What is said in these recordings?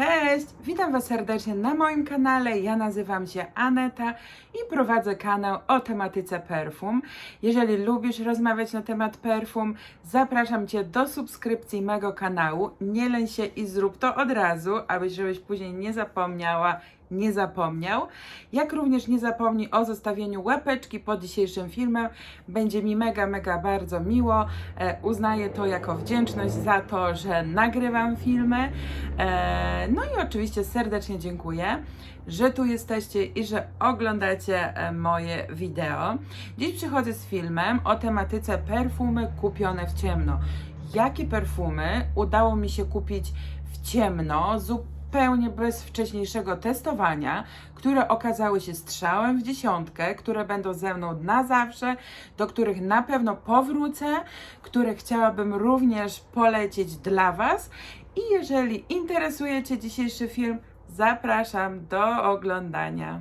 Cześć! Witam Was serdecznie na moim kanale. Ja nazywam się Aneta i prowadzę kanał o tematyce perfum. Jeżeli lubisz rozmawiać na temat perfum, zapraszam Cię do subskrypcji mego kanału. Nie leń się i zrób to od razu, aby żebyś później nie zapomniała, nie zapomniał. Jak również nie zapomnij o zostawieniu łapeczki pod dzisiejszym filmem. Będzie mi mega, mega bardzo miło. E, uznaję to jako wdzięczność za to, że nagrywam filmy. E, no i oczywiście serdecznie dziękuję, że tu jesteście i że oglądacie e, moje wideo. Dziś przychodzę z filmem o tematyce perfumy kupione w ciemno. Jakie perfumy udało mi się kupić w ciemno, zupełnie bez wcześniejszego testowania, które okazały się strzałem w dziesiątkę, które będą ze mną na zawsze, do których na pewno powrócę, które chciałabym również polecić dla Was. I jeżeli interesuje Cię dzisiejszy film, zapraszam do oglądania.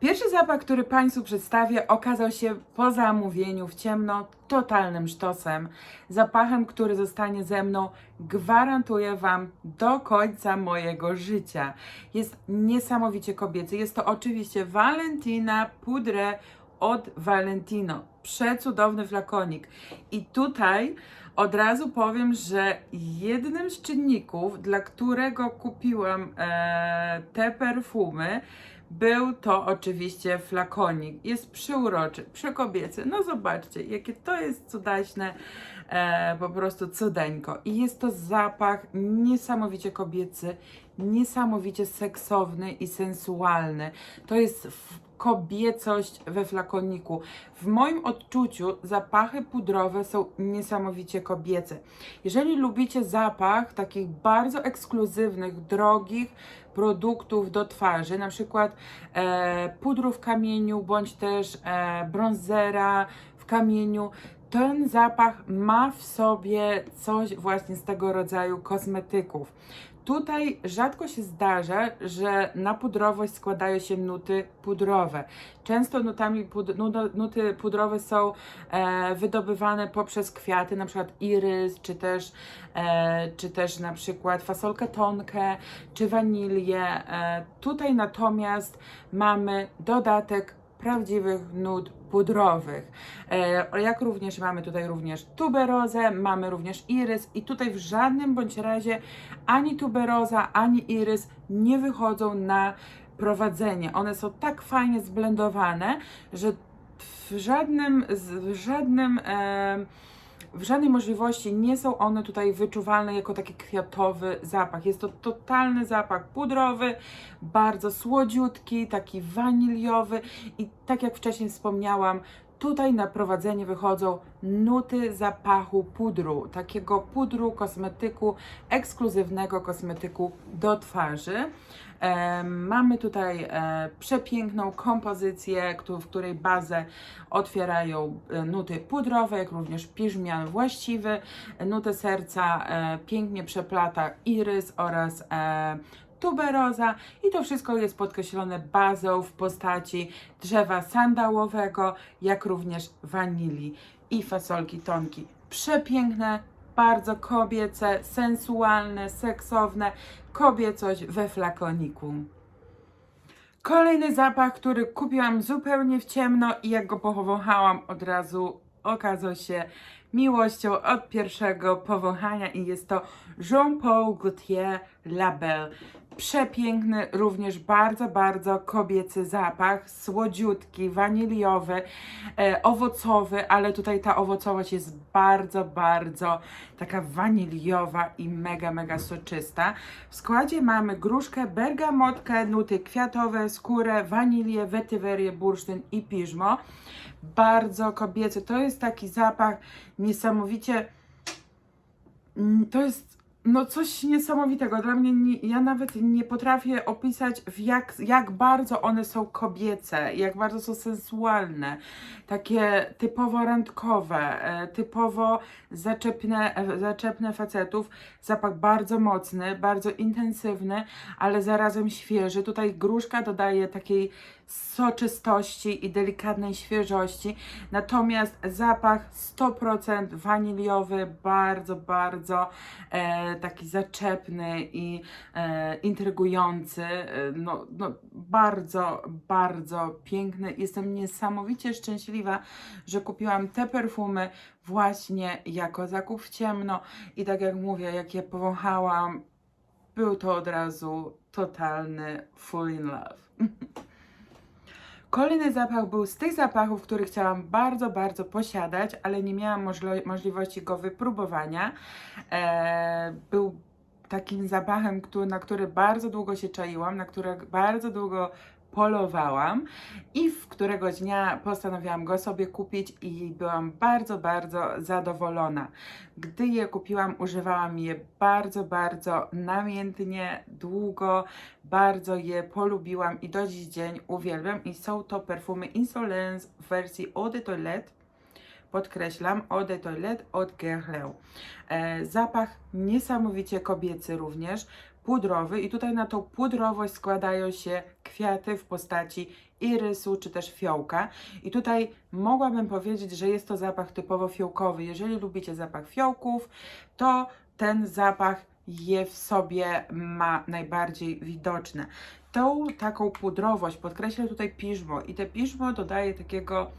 Pierwszy zapach, który Państwu przedstawię, okazał się po zamówieniu w ciemno totalnym sztosem. Zapachem, który zostanie ze mną, gwarantuję Wam, do końca mojego życia. Jest niesamowicie kobiecy. Jest to oczywiście Valentina Pudre od Valentino. Przecudowny flakonik. I tutaj od razu powiem, że jednym z czynników, dla którego kupiłam e, te perfumy, był to oczywiście flakonik. Jest przyuroczy, przekobiecy. No zobaczcie, jakie to jest cudaśne, e, po prostu cudeńko. I jest to zapach niesamowicie kobiecy, niesamowicie seksowny i sensualny. To jest kobiecość we flakoniku. W moim odczuciu zapachy pudrowe są niesamowicie kobiece. Jeżeli lubicie zapach takich bardzo ekskluzywnych, drogich produktów do twarzy, na przykład e, pudru w kamieniu, bądź też e, bronzera w kamieniu, ten zapach ma w sobie coś właśnie z tego rodzaju kosmetyków. Tutaj rzadko się zdarza, że na pudrowość składają się nuty pudrowe. Często nutami pud, nu- nuty pudrowe są e, wydobywane poprzez kwiaty, na przykład irys, czy też, e, czy też na przykład fasolkę tonkę, czy wanilię. E, tutaj natomiast mamy dodatek prawdziwych nut pudrowych. E, jak również mamy tutaj również tuberozę, mamy również irys i tutaj w żadnym bądź razie ani tuberoza, ani irys nie wychodzą na prowadzenie. One są tak fajnie zblendowane, że w żadnym, w żadnym e, w żadnej możliwości nie są one tutaj wyczuwalne jako taki kwiatowy zapach. Jest to totalny zapach pudrowy, bardzo słodziutki, taki waniliowy i tak jak wcześniej wspomniałam, tutaj na prowadzenie wychodzą nuty zapachu pudru, takiego pudru, kosmetyku, ekskluzywnego kosmetyku do twarzy. E, mamy tutaj e, przepiękną kompozycję, w której bazę otwierają e, nuty pudrowe, jak również piżmian właściwy. Nutę serca e, pięknie przeplata irys oraz e, tuberoza i to wszystko jest podkreślone bazą w postaci drzewa sandałowego, jak również wanilii i fasolki tonki. Przepiękne, bardzo kobiece, sensualne, seksowne, kobiecość we flakoniku. Kolejny zapach, który kupiłam zupełnie w ciemno i jak go powąchałam od razu okazał się miłością od pierwszego powąchania i jest to Jean-Paul Gaultier Label. Przepiękny, również bardzo, bardzo kobiecy zapach, słodziutki, waniliowy, e, owocowy, ale tutaj ta owocowość jest bardzo, bardzo taka waniliowa i mega, mega soczysta. W składzie mamy gruszkę, bergamotkę, nuty kwiatowe, skórę, wanilię, wetywerię, bursztyn i piżmo. Bardzo kobiecy. To jest taki zapach niesamowicie to jest no coś niesamowitego. Dla mnie nie, ja nawet nie potrafię opisać w jak, jak bardzo one są kobiece, jak bardzo są sensualne, takie typowo randkowe, e, typowo zaczepne, e, zaczepne facetów. Zapach bardzo mocny, bardzo intensywny, ale zarazem świeży. Tutaj gruszka dodaje takiej soczystości i delikatnej świeżości. Natomiast zapach 100% waniliowy, bardzo, bardzo e, taki zaczepny i e, intrygujący. E, no, no, bardzo, bardzo piękny. Jestem niesamowicie szczęśliwa, że kupiłam te perfumy właśnie jako zakup w ciemno. I tak jak mówię, jak je powąchałam, był to od razu totalny full in love. Kolejny zapach był z tych zapachów, który chciałam bardzo, bardzo posiadać, ale nie miałam możliwości go wypróbowania. E, był takim zapachem, który, na który bardzo długo się czaiłam, na który bardzo długo polowałam i w któregoś dnia postanowiłam go sobie kupić i byłam bardzo, bardzo zadowolona. Gdy je kupiłam, używałam je bardzo, bardzo namiętnie, długo, bardzo je polubiłam i do dziś dzień uwielbiam i są to perfumy Insolence w wersji Eau de Toilette podkreślam, Eau de Toilette od Guerlain. E, zapach niesamowicie kobiecy również, pudrowy i tutaj na tą pudrowość składają się kwiaty w postaci irysu czy też fiołka. I tutaj mogłabym powiedzieć, że jest to zapach typowo fiołkowy. Jeżeli lubicie zapach fiołków, to ten zapach je w sobie ma najbardziej widoczne. Tą taką pudrowość podkreśla tutaj piżmo i te piżmo dodaje takiego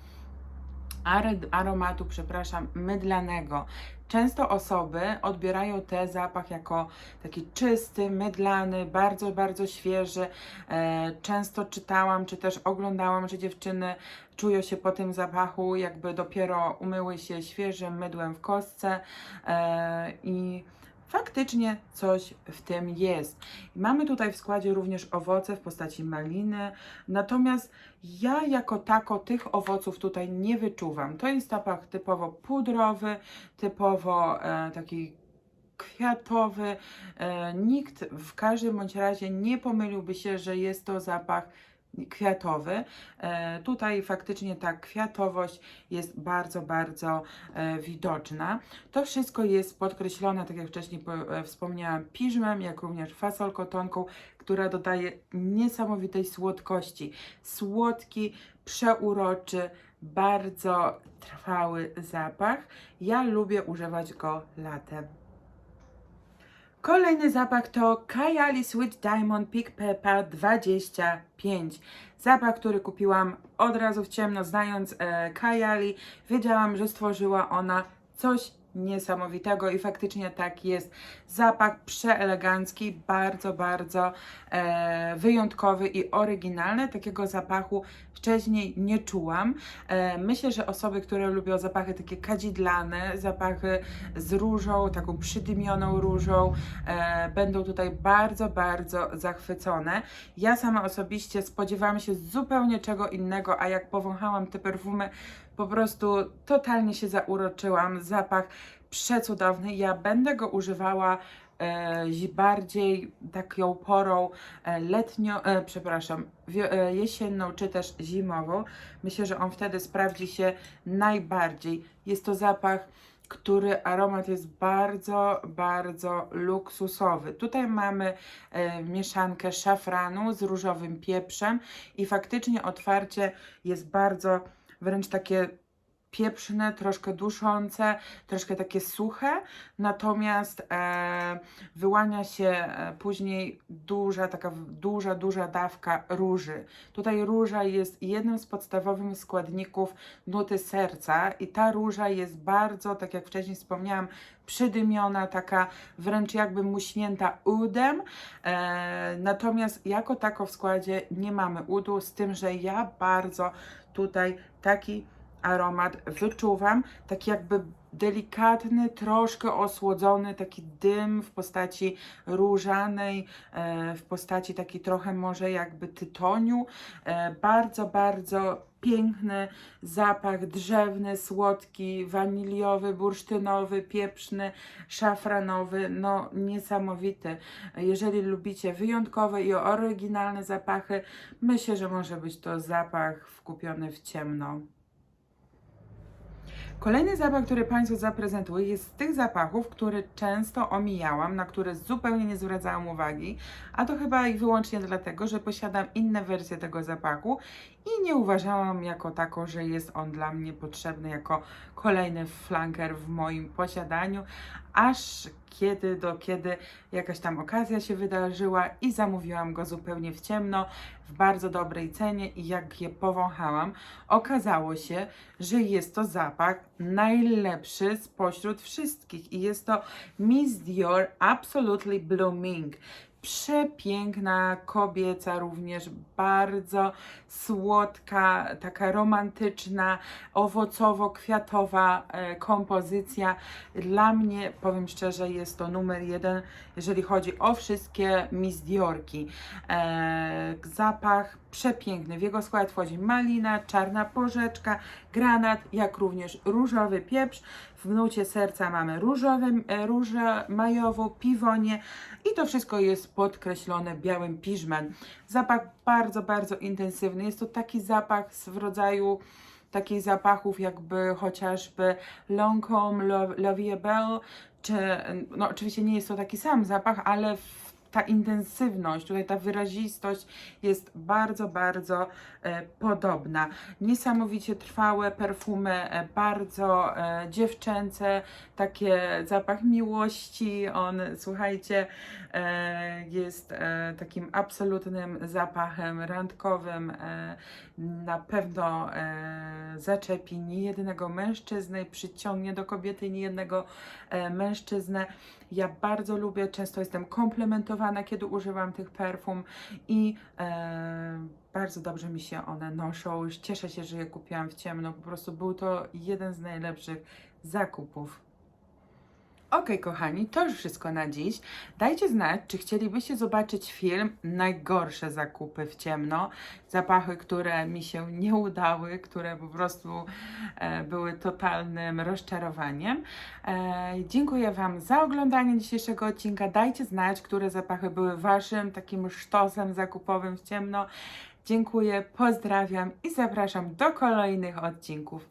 aromatu, przepraszam, mydlanego. Często osoby odbierają ten zapach jako taki czysty, mydlany, bardzo, bardzo świeży. E, często czytałam, czy też oglądałam, że dziewczyny czują się po tym zapachu, jakby dopiero umyły się świeżym mydłem w kostce e, i faktycznie coś w tym jest. Mamy tutaj w składzie również owoce w postaci maliny, natomiast ja jako tako tych owoców tutaj nie wyczuwam. To jest zapach typowo pudrowy, typowo e, taki kwiatowy. E, nikt w każdym bądź razie nie pomyliłby się, że jest to zapach kwiatowy. E, tutaj faktycznie ta kwiatowość jest bardzo, bardzo e, widoczna. To wszystko jest podkreślone, tak jak wcześniej e, wspomniałam, piżmem, jak również fasolkotonką, która dodaje niesamowitej słodkości. Słodki, przeuroczy, bardzo trwały zapach. Ja lubię używać go latem. Kolejny zapach to Kayali Sweet Diamond Peak Pepper 25. Zapach, który kupiłam od razu w ciemno, znając e, Kayali, wiedziałam, że stworzyła ona coś niesamowitego i faktycznie tak jest. Zapach przeelegancki, bardzo, bardzo e, wyjątkowy i oryginalny. Takiego zapachu wcześniej nie czułam. E, myślę, że osoby, które lubią zapachy takie kadzidlane, zapachy z różą, taką przydymioną różą, e, będą tutaj bardzo, bardzo zachwycone. Ja sama osobiście spodziewałam się zupełnie czego innego, a jak powąchałam te perfumy, po prostu totalnie się zauroczyłam. Zapach przecudowny. Ja będę go używała e, zi- bardziej taką porą e, letnio, e, przepraszam, jesienną czy też zimową. Myślę, że on wtedy sprawdzi się najbardziej. Jest to zapach który aromat jest bardzo, bardzo luksusowy. Tutaj mamy mieszankę szafranu z różowym pieprzem i faktycznie otwarcie jest bardzo wręcz takie pieprzne, troszkę duszące, troszkę takie suche, natomiast e, wyłania się e, później duża, taka duża, duża dawka róży. Tutaj róża jest jednym z podstawowych składników nuty serca i ta róża jest bardzo, tak jak wcześniej wspomniałam, przydymiona, taka wręcz jakby muśnięta udem. E, natomiast jako tako w składzie nie mamy udu, z tym, że ja bardzo tutaj taki aromat wyczuwam, taki jakby delikatny, troszkę osłodzony, taki dym w postaci różanej, e, w postaci taki trochę może jakby tytoniu. E, bardzo, bardzo piękny zapach drzewny, słodki, waniliowy, bursztynowy, pieprzny, szafranowy, no niesamowity. Jeżeli lubicie wyjątkowe i oryginalne zapachy, myślę, że może być to zapach wkupiony w ciemno. Kolejny zapach, który Państwu zaprezentuję, jest z tych zapachów, które często omijałam, na które zupełnie nie zwracałam uwagi, a to chyba i wyłącznie dlatego, że posiadam inne wersje tego zapachu i nie uważałam jako tako, że jest on dla mnie potrzebny jako kolejny flanker w moim posiadaniu, aż kiedy do kiedy jakaś tam okazja się wydarzyła i zamówiłam go zupełnie w ciemno, w bardzo dobrej cenie i jak je powąchałam, okazało się, że jest to zapach najlepszy spośród wszystkich i jest to Miss Dior Absolutely Blooming. Przepiękna kobieca, również bardzo słodka, taka romantyczna, owocowo-kwiatowa e, kompozycja. Dla mnie, powiem szczerze, jest to numer jeden, jeżeli chodzi o wszystkie Miss Diorki. E, zapach przepiękny. W jego skład wchodzi malina, czarna porzeczka, granat, jak również różowy pieprz. W nucie serca mamy różowe, różę majową, piwonie i to wszystko jest podkreślone białym piżmem. Zapach bardzo, bardzo intensywny. Jest to taki zapach w rodzaju takich zapachów jakby chociażby Lancome, Lo- La Vie Belle, czy no oczywiście nie jest to taki sam zapach, ale w, ta intensywność, tutaj ta wyrazistość jest bardzo, bardzo e, podobna. Niesamowicie trwałe perfumy, e, bardzo e, dziewczęce, takie zapach miłości. On, słuchajcie, e, jest e, takim absolutnym zapachem randkowym. E, na pewno e, zaczepi niejednego mężczyznę przyciągnie do kobiety niejednego e, mężczyznę. Ja bardzo lubię, często jestem komplementowana, kiedy używam tych perfum i e, bardzo dobrze mi się one noszą. Cieszę się, że je kupiłam w ciemno. Po prostu był to jeden z najlepszych zakupów. Okej, kochani, to już wszystko na dziś. Dajcie znać, czy chcielibyście zobaczyć film Najgorsze zakupy w ciemno. Zapachy, które mi się nie udały, które po prostu e, były totalnym rozczarowaniem. E, dziękuję Wam za oglądanie dzisiejszego odcinka. Dajcie znać, które zapachy były Waszym takim sztosem zakupowym w ciemno. Dziękuję, pozdrawiam i zapraszam do kolejnych odcinków.